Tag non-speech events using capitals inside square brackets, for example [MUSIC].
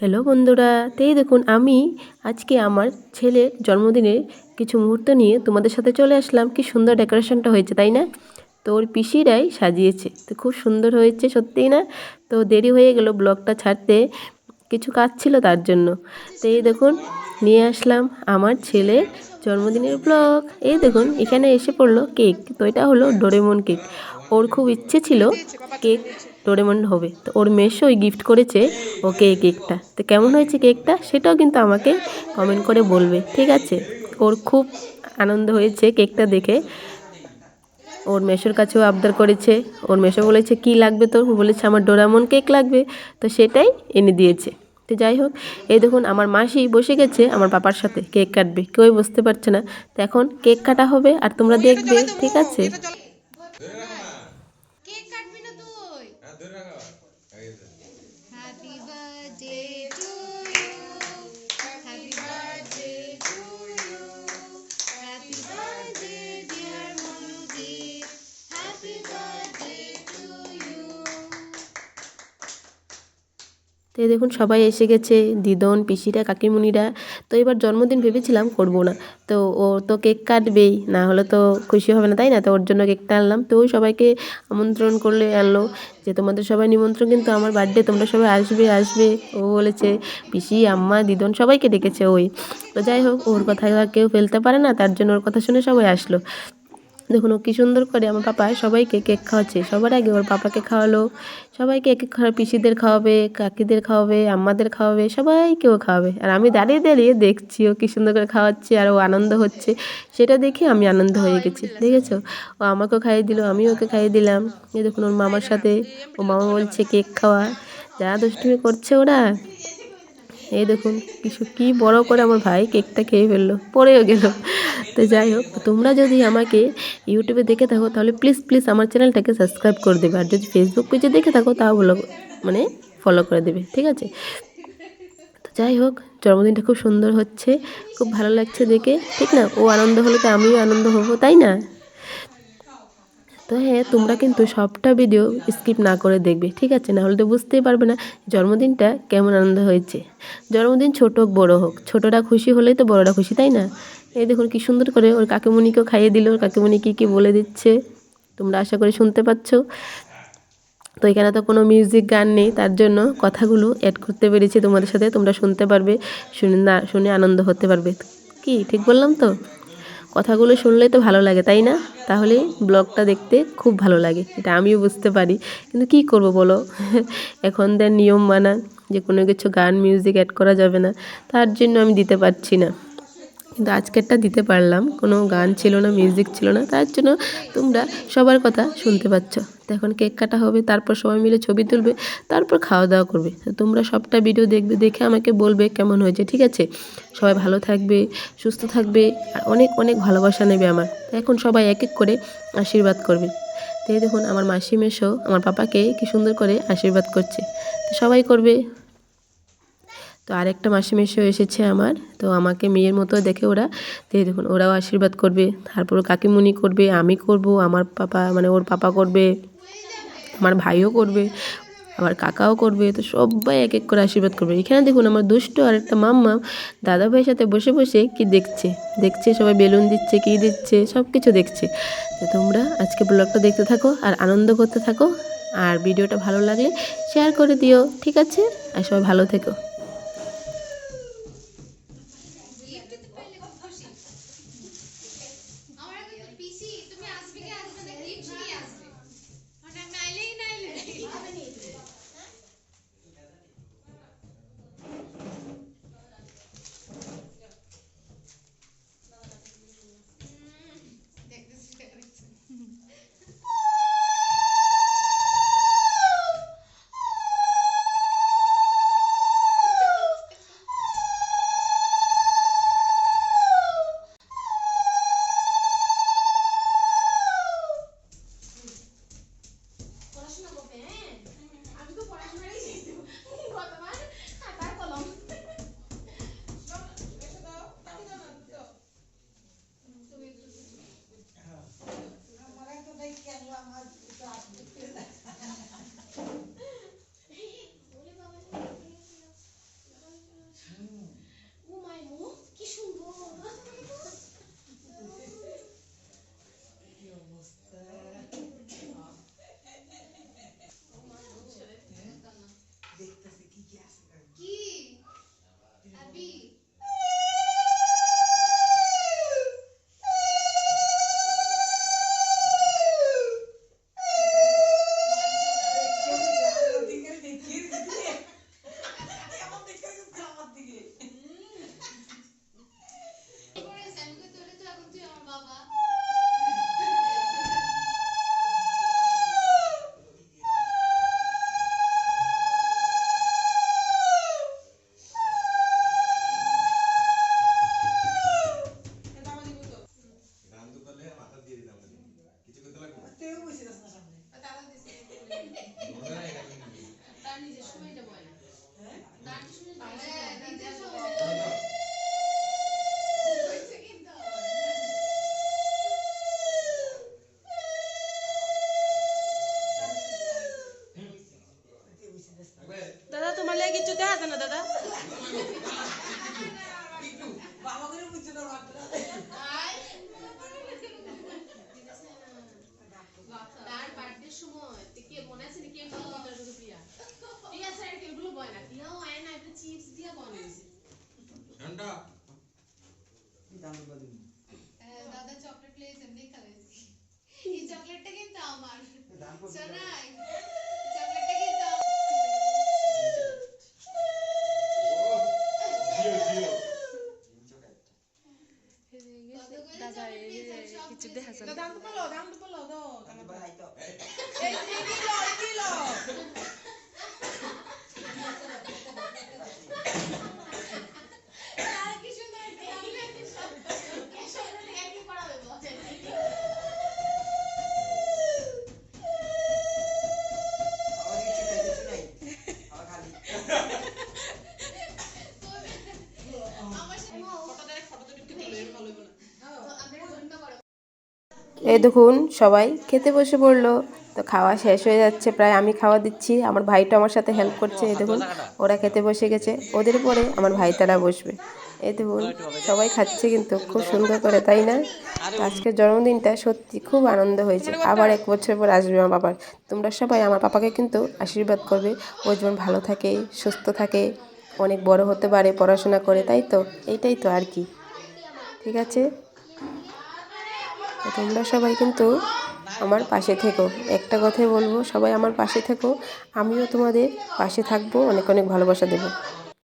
Hello বন্ধুরা তেই দেখুন আমি আজকে আমার ছেলের জন্মদিনে কিছু মুহূর্ত নিয়ে তোমাদের সাথে চলে আসলাম। কি সুন্দর ডেকোরেশনটা হয়েছে, তাই না? তো ওর পিসিরাই সাজিয়েছে। তো খুব সুন্দর হয়েছে, সত্যিই না? তো দেরি হয়ে গেল ব্লগটা ছাড়তে, কিছু কাজ ছিল তার জন্য। তো এই দেখুন, নিয়ে আসলাম আমার ছেলের জন্মদিনের ব্লগ। এই দেখুন, এখানে এসে পড়ল কেক। তো এটা হলো ডোরেমন কেক। ওর খুব ইচ্ছে ছিল কেক ডোরেমন হবে। তো ওর মেশো ওই গিফট করেছে ওকে এই কেকটা তো কেমন হয়েছে কেকটা সেটাও কিন্তু আমাকে কমেন্ট করে বলবে। ঠিক আছে? ওর খুব আনন্দ হয়েছে কেকটা দেখে। ওর মেশোর কাছেও আবদার করেছে। ওর মেশো বলেছে, কি লাগবে তোর? বলেছে, আমার ডোরামন কেক লাগবে। তো সেটাই এনে দিয়েছে। তো যাই হোক, এই দেখুন, আমার মাসি বসে গেছে আমার পাপার সাথে কেক কাটবে। কেউই বুঝতে পারছে না। তো এখন কেক কাটা হবে আর তোমরা দেখবে। ঠিক আছে কেক কাটবি না তুই happy birthday to you happy birthday to you happy birthday dear Manudeep happy birthday to you তো দেখুন সবাই এসে গেছে, দিদন, পিসিরা, কাকিমুনিরা। তো এবার জন্মদিন ভেবেছিলাম করব না। তো ও তো কেক কাটবেই, না হলে তো খুশি হবে না, তাই না? তো ওর জন্য কেকটা আনলাম। তো ওই সবাইকে আমন্ত্রণ করলে আনলো যে, তোমাদের সবাই নিমন্ত্রণ, কিন্তু আমার বার্থডে তোমরা সবাই আসবে আসবে। ও বলেছে, পিসি, আম্মা, দিদন সবাইকে ডেকেছে ওই। তো যাই হোক, ওর কথা কেউ ফেলতে পারে না, তার জন্য ওর কথা শুনে সবাই আসলো। দেখুন ও কী সুন্দর করে আমার পাপা সবাইকে কেক খাওয়াচ্ছে। সবার আগে ওর পাপাকে খাওয়ালো, সবাইকে এক এক খাওয়া, পিসিদের খাওয়াবে, কাকিদের খাওয়াবে, আম্মাদের খাওয়াবে, সবাইকেও খাওয়াবে। আর আমি দাঁড়িয়ে দাঁড়িয়ে দেখছি ও কী সুন্দর করে খাওয়াচ্ছে আর ও আনন্দ হচ্ছে। সেটা দেখে আমি আনন্দ হয়ে গেছি, দেখেছ? ও আমাকেও খাইয়ে দিল আমি ওকে খাইয়ে দিলাম। এই দেখুন ওর মামার সাথে, ও মামা বলছে কেক খাওয়া। যা দুষ্টুমি করছে ওরা এই দেখুন কিছু কি বড় করে আমার ভাই কেকটা খেয়ে ফেলল পরেও গেল। তো যাই হোক, তোমরা যদি আমাকে ইউটিউবে দেখে থাকো, তাহলে প্লিজ প্লিজ আমার চ্যানেলটাকে সাবস্ক্রাইব করে দেবে। আর যদি ফেসবুক পেজে দেখে থাকো, তাও বলো মানে ফলো করে দেবে, ঠিক আছে? তো যাই হোক, জন্মদিনটা খুব সুন্দর হচ্ছে, খুব ভালো লাগছে দেখে, ঠিক না? ও আনন্দ হলে তো আমিও আনন্দ হব, তাই না? তো হ্যাঁ তোমরা কিন্তু সবটা ভিডিও স্কিপ না করে দেখবে, ঠিক আছে? না হলে তো বুঝতেই পারবে না জন্মদিনটা কেমন আনন্দ হয়েছে। জন্মদিন ছোট হোক, বড় হোক, ছোটরা খুশি হলেই তো বড়রা খুশি, তাই না? এই দেখুন কি সুন্দর করে ওর কাকিমণিকেও খাইয়ে দিল, ওর কাকিমণি কী কী বলে দিচ্ছে, তোমরা আশা করি শুনতে পাচ্ছ। তো এখানে তো কোনো মিউজিক গান নেই, তার জন্য কথাগুলো অ্যাড করতে পেরেছি তোমাদের সাথে, তোমরা শুনতে পারবে, শুনে না, শুনে আনন্দ হতে পারবে। কি, ঠিক বললাম তো? কথাগুলো শুনলে তো ভালো লাগে, তাই না? তাহলে ব্লগটা দেখতে খুব ভালো লাগে, এটা আমিও বুঝতে পারি। কিন্তু কি করব বলো? [LAUGHS] এখন দেন নিয়ম মানা, যে কোনো কিছু গান মিউজিক অ্যাড করা যাবে না, তার জন্য আমি দিতে পারছি না। কিন্তু আজকেরটা দিতে পারলাম, কোনো গান ছিল না মিউজিক ছিল না, তার জন্য তোমরা সবার কথা শুনতে পাচ্ছ। তো এখন কেক কাটা হবে, তারপর সবাই মিলে ছবি তুলবে, তারপর খাওয়া দাওয়া করবে। তোমরা সবটা ভিডিও দেখবে, দেখে আমাকে বলবে কেমন হয়েছে, ঠিক আছে? সবাই ভালো থাকবে, সুস্থ থাকবে, আর অনেক অনেক ভালোবাসা নেবে আমার। এখন সবাই এক এক করে আশীর্বাদ করবে। তো এই দেখুন আমার মাসি মেশো আমার পাপাকে কি সুন্দর করে আশীর্বাদ করছে। তো সবাই করবে। তো আরেকটা মাসি মেশো এসেছে আমার, তো আমাকে মেয়ের মতো দেখে ওরা, তো দেখুন ওরাও আশীর্বাদ করবে, তারপর কাকিমুনি করবে, আমি করব, আমার পাপা মানে ওর পাপা করবে। আমার ভাইও করবে, আমার কাকাও করবে, তো সবাই এক এক করে আশীর্বাদ করবে। এখানে দেখুন আমার দুষ্ট আর একটা মাম্মা দাদা ভাইয়ের সাথে বসে বসে কি দেখছে? দেখছে, সবাই বেলুন দিচ্ছে, কি দিচ্ছে সব কিছু দেখছে। তো তোমরা আজকে ব্লগটা দেখতে থাকো আর আনন্দ করতে থাকো। আর ভিডিওটা ভালো লাগলে শেয়ার করে দিও, ঠিক আছে? আর সবাই ভালো থেকো। কিছু দেখা যায় এই দেখুন, সবাই খেতে বসে পড়ল। তো খাওয়া শেষ হয়ে যাচ্ছে, প্রায় আমি খাওয়া দিচ্ছি। আমার ভাইটা আমার সাথে হেল্প করছে, এই দেখুন, ওরা খেতে বসে গেছে। ওদের পরে আমার ভাইটারা বসবে। এই দেখুন, সবাই খাচ্ছে কিন্তু, খুব সুন্দর করে, তাই না? আজকের জন্মদিনটা সত্যি খুব আনন্দ হয়েছে। আবার এক বছর পর আসবে আমার বাবার। তোমরা সবাই আমার পাপাকে কিন্তু আশীর্বাদ করবে। ও যেমন ভালো থাকে, সুস্থ থাকে, অনেক বড় হতে পারে, পড়াশোনা করে, তাই তো? এইটাই তো আর কি। ঠিক আছে? তোমরা সবাই কিন্তু আমার পাশে থেকো। একটা কথাই বলব, সবাই আমার পাশে থেকো। আমিও তোমাদের পাশে থাকব। অনেক অনেক ভালোবাসা দেবো।